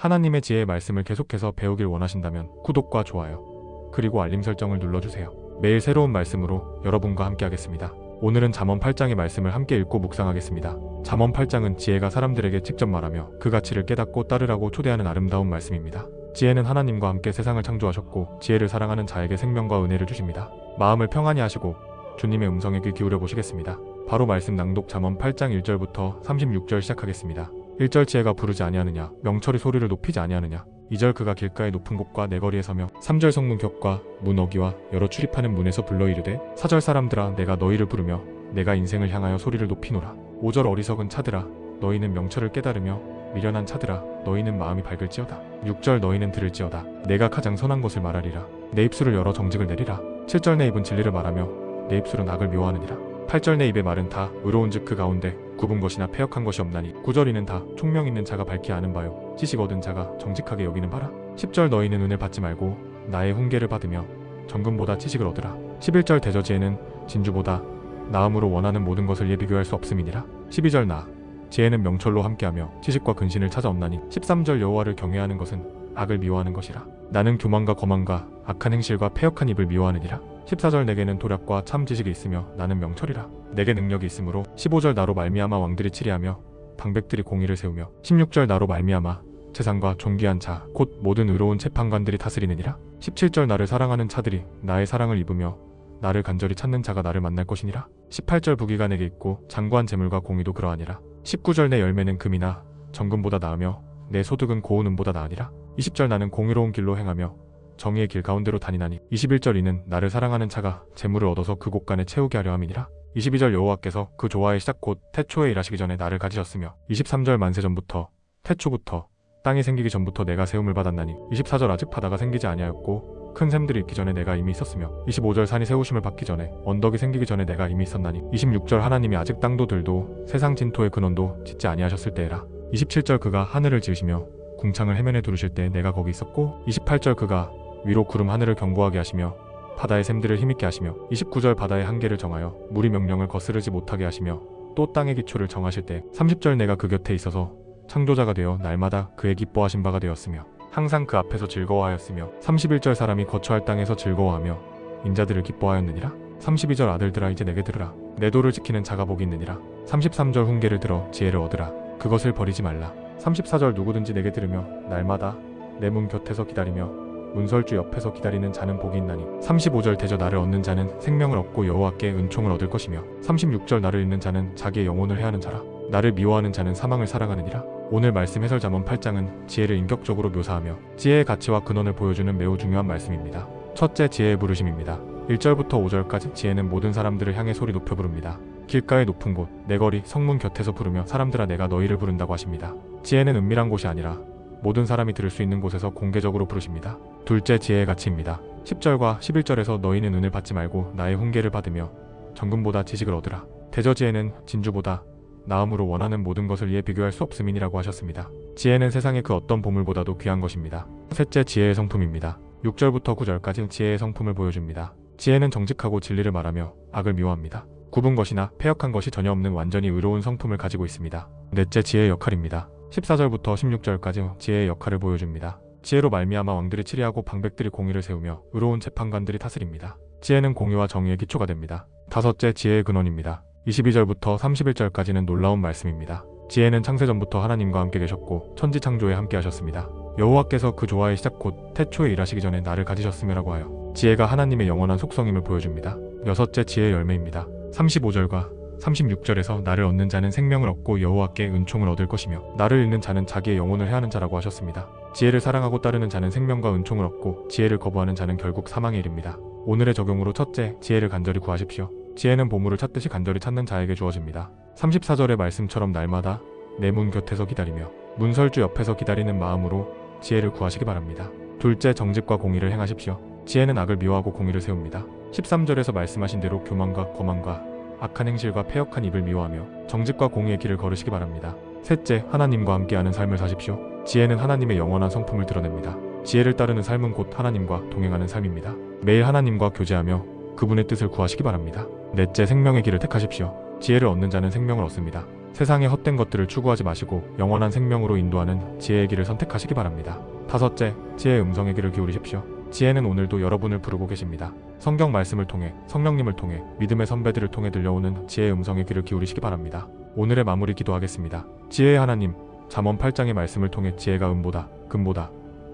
하나님의 지혜의 말씀을 계속해서 배우길 원하신다면 구독과 좋아요 그리고 알림 설정을 눌러주세요. 매일 새로운 말씀으로 여러분과 함께하겠습니다. 오늘은 잠언 8장의 말씀을 함께 읽고 묵상하겠습니다. 잠언 8장은 지혜가 사람들에게 직접 말하며 그 가치를 깨닫고 따르라고 초대하는 아름다운 말씀입니다. 지혜는 하나님과 함께 세상을 창조하셨고 지혜를 사랑하는 자에게 생명과 은혜를 주십니다. 마음을 평안히 하시고 주님의 음성에 귀 기울여 보시겠습니다. 바로 말씀 낭독 잠언 8장 1절부터 36절 시작하겠습니다. 1절 지혜가 부르지 아니하느냐 명철이 소리를 높이지 아니하느냐. 2절 그가 길가의 높은 곳과 내거리에 서며 3절 성문 격과 문 어기와 여러 출입하는 문에서 불러 이르되 4절 사람들아 내가 너희를 부르며 내가 인생을 향하여 소리를 높이노라. 5절 어리석은 차들아 너희는 명철을 깨달으며 미련한 차들아 너희는 마음이 밝을지어다. 6절 너희는 들을지어다. 내가 가장 선한 것을 말하리라. 내 입술을 열어 정직을 내리라. 7절 내 입은 진리를 말하며 내 입술은 악을 묘하느니라 8절 내 입의 말은 다 의로운즉 그 가운데 굽은 것이나 패역한 것이 없나니 9절 이는 다 총명 있는 자가 밝히 아는 바요. 지식 얻은 자가 정직하게 여기는 바라. 10절 너희는 은을 받지 말고 나의 훈계를 받으며 정금보다 지식을 얻으라. 11절 대저지혜는 진주보다 나음으로 원하는 모든 것을 예 비교할 수 없음이니라. 12절 나 지혜는 명철로 함께하며 지식과 근신을 찾아 없나니 13절 여호와를 경외하는 것은 악을 미워하는 것이라. 나는 교만과 거만과 악한 행실과 패역한 입을 미워하느니라 14절 내게는 도략과 참 지식이 있으며 나는 명철이라. 내게 능력이 있으므로 15절 나로 말미암아 왕들이 치리하며 방백들이 공의를 세우며 16절 나로 말미암아 세상과 존귀한 자 곧 모든 의로운 재판관들이 다스리느니라. 17절 나를 사랑하는 차들이 나의 사랑을 입으며 나를 간절히 찾는 자가 나를 만날 것이니라. 18절 부귀가 내게 있고 장구한 재물과 공의도 그러하니라. 19절 내 열매는 금이나 정금보다 나으며 내 소득은 고운 은보다 나으니라. 20절 나는 공의로운 길로 행하며 정의의 길 가운데로 다니나니 21절 이는 나를 사랑하는 차가 재물을 얻어서 그 곳간에 채우게 하려 함이니라. 22절 여호와께서 그 조화의 시작 곧 태초에 일하시기 전에 나를 가지셨으며 23절 만세 전부터 태초부터 땅이 생기기 전부터 내가 세움을 받았나니 24절 아직 바다가 생기지 아니하였고 큰 샘들이 있기 전에 내가 이미 있었으며 25절 산이 세우심을 받기 전에 언덕이 생기기 전에 내가 이미 있었나니 26절 하나님이 아직 땅도 들도 세상 진토의 근원도 짓지 아니하셨을 때에라. 27절 그가 하늘을 지으시며 궁창을 해면에 두르실 때 내가 거기 있었고 28절 그가 위로 구름 하늘을 견고하게 하시며 바다의 샘들을 힘있게 하시며 29절 바다의 한계를 정하여 물이 명령을 거스르지 못하게 하시며 또 땅의 기초를 정하실 때 30절 내가 그 곁에 있어서 창조자가 되어 날마다 그의 기뻐하신 바가 되었으며 항상 그 앞에서 즐거워하였으며 31절 사람이 거처할 땅에서 즐거워하며 인자들을 기뻐하였느니라? 32절 아들들아 이제 내게 들으라. 내 도를 지키는 자가 복이 있느니라. 33절 훈계를 들어 지혜를 얻으라. 그것을 버리지 말라. 34절 누구든지 내게 들으며 날마다 내 문 곁에서 기다리며 문설주 옆에서 기다리는 자는 복이 있나니 35절 대저 나를 얻는 자는 생명을 얻고 여호와께 은총을 얻을 것이며 36절 나를 잃는 자는 자기의 영혼을 해하는 자라. 나를 미워하는 자는 사망을 사랑하느니라. 오늘 말씀 해설 잠언 8장은 지혜를 인격적으로 묘사하며 지혜의 가치와 근원을 보여주는 매우 중요한 말씀입니다. 첫째 지혜의 부르심입니다. 1절부터 5절까지 지혜는 모든 사람들을 향해 소리 높여 부릅니다. 길가의 높은 곳, 내거리, 성문 곁에서 부르며 사람들아 내가 너희를 부른다고 하십니다. 지혜는 은밀한 곳이 아니라 모든 사람이 들을 수 있는 곳에서 공개적으로 부르십니다. 둘째 지혜의 가치입니다. 10절과 11절에서 너희는 은을 받지 말고 나의 훈계를 받으며 정금보다 지식을 얻으라. 대저 지혜는 진주보다 나음으로 원하는 모든 것을 이에 비교할 수 없음이니라고 하셨습니다. 지혜는 세상의 그 어떤 보물보다도 귀한 것입니다. 셋째 지혜의 성품입니다. 6절부터 9절까지 지혜의 성품을 보여줍니다. 지혜는 정직하고 진리를 말하며 악을 미워합니다. 굽은 것이나 패역한 것이 전혀 없는 완전히 의로운 성품을 가지고 있습니다. 넷째 지혜의 역할입니다. 14절부터 16절까지 지혜의 역할을 보여줍니다. 지혜로 말미암아 왕들이 치리하고 방백들이 공의를 세우며 의로운 재판관들이 다스립니다. 지혜는 공의와 정의의 기초가 됩니다. 다섯째 지혜의 근원입니다. 22절부터 31절까지는 놀라운 말씀입니다. 지혜는 창세 전부터 하나님과 함께 계셨고 천지 창조에 함께 하셨습니다. 여호와께서 그 조화의 시작 곧 태초에 일하시기 전에 나를 가지셨음이라고 하여 지혜가 하나님의 영원한 속성임을 보여줍니다. 여섯째 지혜의 열매입니다. 35절과 36절에서 나를 얻는 자는 생명을 얻고 여호와께 은총을 얻을 것이며 나를 잃는 자는 자기의 영혼을 해하는 자라고 하셨습니다. 지혜를 사랑하고 따르는 자는 생명과 은총을 얻고 지혜를 거부하는 자는 결국 사망에 이릅니다. 오늘의 적용으로 첫째, 지혜를 간절히 구하십시오. 지혜는 보물을 찾듯이 간절히 찾는 자에게 주어집니다. 34절의 말씀처럼 날마다 내 문 곁에서 기다리며 문설주 옆에서 기다리는 마음으로 지혜를 구하시기 바랍니다. 둘째, 정직과 공의를 행하십시오. 지혜는 악을 미워하고 공의를 세웁니다. 13절에서 말씀하신 대로 교만과 거만과 악한 행실과 패역한 입을 미워하며 정직과 공의의 길을 걸으시기 바랍니다. 셋째, 하나님과 함께하는 삶을 사십시오. 지혜는 하나님의 영원한 성품을 드러냅니다. 지혜를 따르는 삶은 곧 하나님과 동행하는 삶입니다. 매일 하나님과 교제하며 그분의 뜻을 구하시기 바랍니다. 넷째, 생명의 길을 택하십시오. 지혜를 얻는 자는 생명을 얻습니다. 세상의 헛된 것들을 추구하지 마시고 영원한 생명으로 인도하는 지혜의 길을 선택하시기 바랍니다. 다섯째, 지혜의 음성의 길을 기울이십시오. 지혜는 오늘도 여러분을 부르고 계십니다. 성경 말씀을 통해 성령님을 통해 믿음의 선배들을 통해 들려오는 지혜의 음성의 길을 기울이시기 바랍니다. 오늘의 마무리 기도하겠습니다. 지혜의 하나님, 잠언 8장의 말씀을 통해 지혜가 은보다 금보다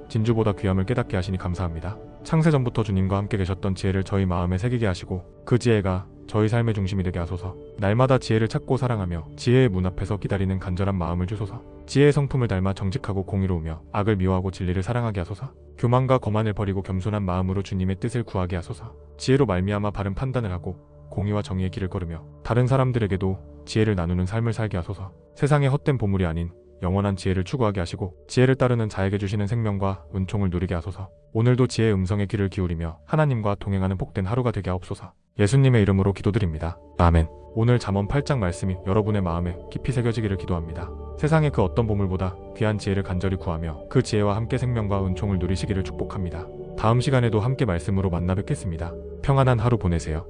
진주보다 귀함을 깨닫게 하시니 감사합니다. 창세전부터 주님과 함께 계셨던 지혜를 저희 마음에 새기게 하시고 그 지혜가 저희 삶의 중심이 되게 하소서. 날마다 지혜를 찾고 사랑하며 지혜의 문 앞에서 기다리는 간절한 마음을 주소서. 지혜의 성품을 닮아 정직하고 공의로우며 악을 미워하고 진리를 사랑하게 하소서. 교만과 거만을 버리고 겸손한 마음으로 주님의 뜻을 구하게 하소서. 지혜로 말미암아 바른 판단을 하고 공의와 정의의 길을 걸으며 다른 사람들에게도 지혜를 나누는 삶을 살게 하소서. 세상의 헛된 보물이 아닌 영원한 지혜를 추구하게 하시고 지혜를 따르는 자에게 주시는 생명과 은총을 누리게 하소서. 오늘도 지혜의 음성의 귀를 기울이며 하나님과 동행하는 복된 하루가 되게 하옵소서. 예수님의 이름으로 기도드립니다. 아멘. 오늘 잠언 8장 말씀이 여러분의 마음에 깊이 새겨지기를 기도합니다. 세상의 그 어떤 보물보다 귀한 지혜를 간절히 구하며 그 지혜와 함께 생명과 은총을 누리시기를 축복합니다. 다음 시간에도 함께 말씀으로 만나 뵙겠습니다. 평안한 하루 보내세요.